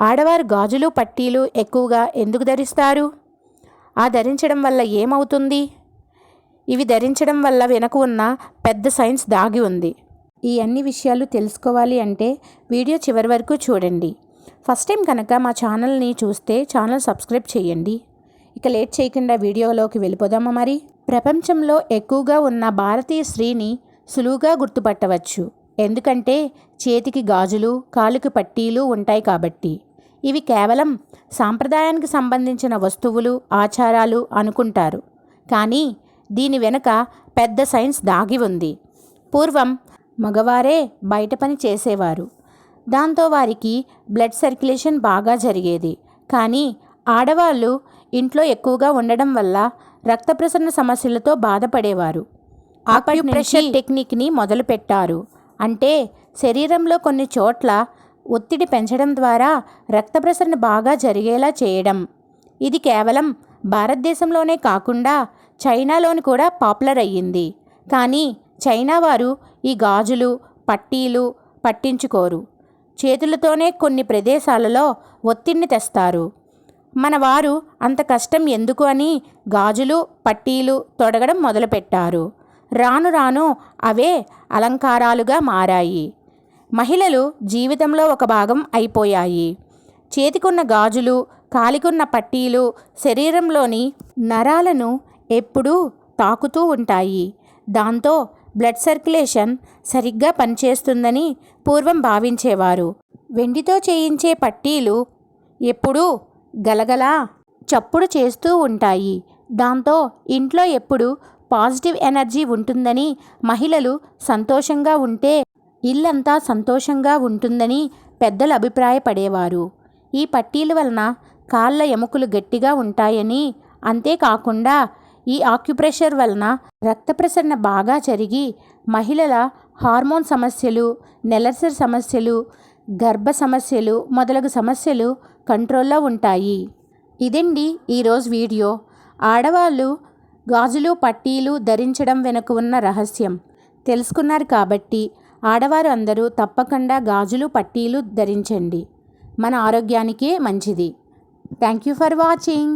ఆడవారు గాజులు పట్టీలు ఎక్కువగా ఎందుకు ధరిస్తారు? ఆ ధరించడం వల్ల ఏమవుతుంది? ఇవి ధరించడం వల్ల వెనక ఉన్న పెద్ద సైన్స్ దాగి ఉంది. ఈ అన్ని విషయాలు తెలుసుకోవాలి అంటే వీడియో చివరి వరకు చూడండి. ఫస్ట్ టైం కనుక మా ఛానల్ని చూస్తే ఛానల్ సబ్స్క్రైబ్ చేయండి. ఇక లేట్ చేయకుండా వీడియోలోకి వెళ్ళిపోదామా మరి? ప్రపంచంలో ఎక్కువగా ఉన్న భారతీయ స్త్రీని సులువుగా గుర్తుపట్టవచ్చు. ఎందుకంటే చేతికి గాజులు కాలుకి పట్టీలు ఉంటాయి కాబట్టి. ఇవి కేవలం సాంప్రదాయానికి సంబంధించిన వస్తువులు ఆచారాలు అనుకుంటారు. కానీ దీని వెనుక పెద్ద సైన్స్ దాగి ఉంది. పూర్వం మగవారే బయట పని చేసేవారు. దాంతో వారికి బ్లడ్ సర్క్యులేషన్ బాగా జరిగేది. కానీ ఆడవాళ్ళు ఇంట్లో ఎక్కువగా ఉండడం వల్ల రక్త ప్రసరణ సమస్యలతో బాధపడేవారు. ఆక్యుప్రెషర్ టెక్నిక్ని మొదలుపెట్టారు. అంటే శరీరంలో కొన్ని చోట్ల ఒత్తిడి పెంచడం ద్వారా రక్త ప్రసరణ బాగా జరిగేలా చేయడం. ఇది కేవలం భారతదేశంలోనే కాకుండా చైనాలోని కూడా పాపులర్ అయ్యింది. కానీ చైనా వారు ఈ గాజులు పట్టీలు పట్టించుకోరు. చేతులతోనే కొన్ని ప్రదేశాలలో ఒత్తిడిని తెస్తారు. మన వారు అంత కష్టం ఎందుకు అని గాజులు పట్టీలు తొడగడం మొదలుపెట్టారు. రాను రాను అవే అలంకారాలుగా మారాయి. మహిళలు జీవితంలో ఒక భాగం అయిపోయాయి. చేతికున్న గాజులు కాలికున్న పట్టీలు శరీరంలోని నరాలను ఎప్పుడూ తాకుతూ ఉంటాయి. దాంతో బ్లడ్ సర్క్యులేషన్ సరిగ్గా పనిచేస్తుందని పూర్వం భావించేవారు. వెండితో చేయించే పట్టీలు ఎప్పుడూ గలగలా చప్పుడు చేస్తూ ఉంటాయి. దాంతో ఇంట్లో ఎప్పుడు పాజిటివ్ ఎనర్జీ ఉంటుందని మహిళలు సంతోషంగా ఉంటే ఇల్లంతా సంతోషంగా ఉంటుందని పెద్దలు అభిప్రాయపడేవారు. ఈ పట్టీల వలన కాళ్ళ ఎముకలు గట్టిగా ఉంటాయని అంతేకాకుండా ఈ ఆక్యుప్రెషర్ వలన రక్త ప్రసరణ బాగా జరిగి మహిళల హార్మోన్ సమస్యలు నెలసరి సమస్యలు గర్భ సమస్యలు మొదలగు సమస్యలు కంట్రోల్లో ఉంటాయి. ఇదండి ఈరోజు వీడియో. ఆడవాళ్ళు గాజులు పట్టీలు ధరించడం వెనుక ఉన్న రహస్యం. తెలుసుకున్నారు కాబట్టి ఆడవారు అందరూ తప్పకుండా గాజులు పట్టీలు ధరించండి. మన ఆరోగ్యానికే మంచిది. Thank you for watching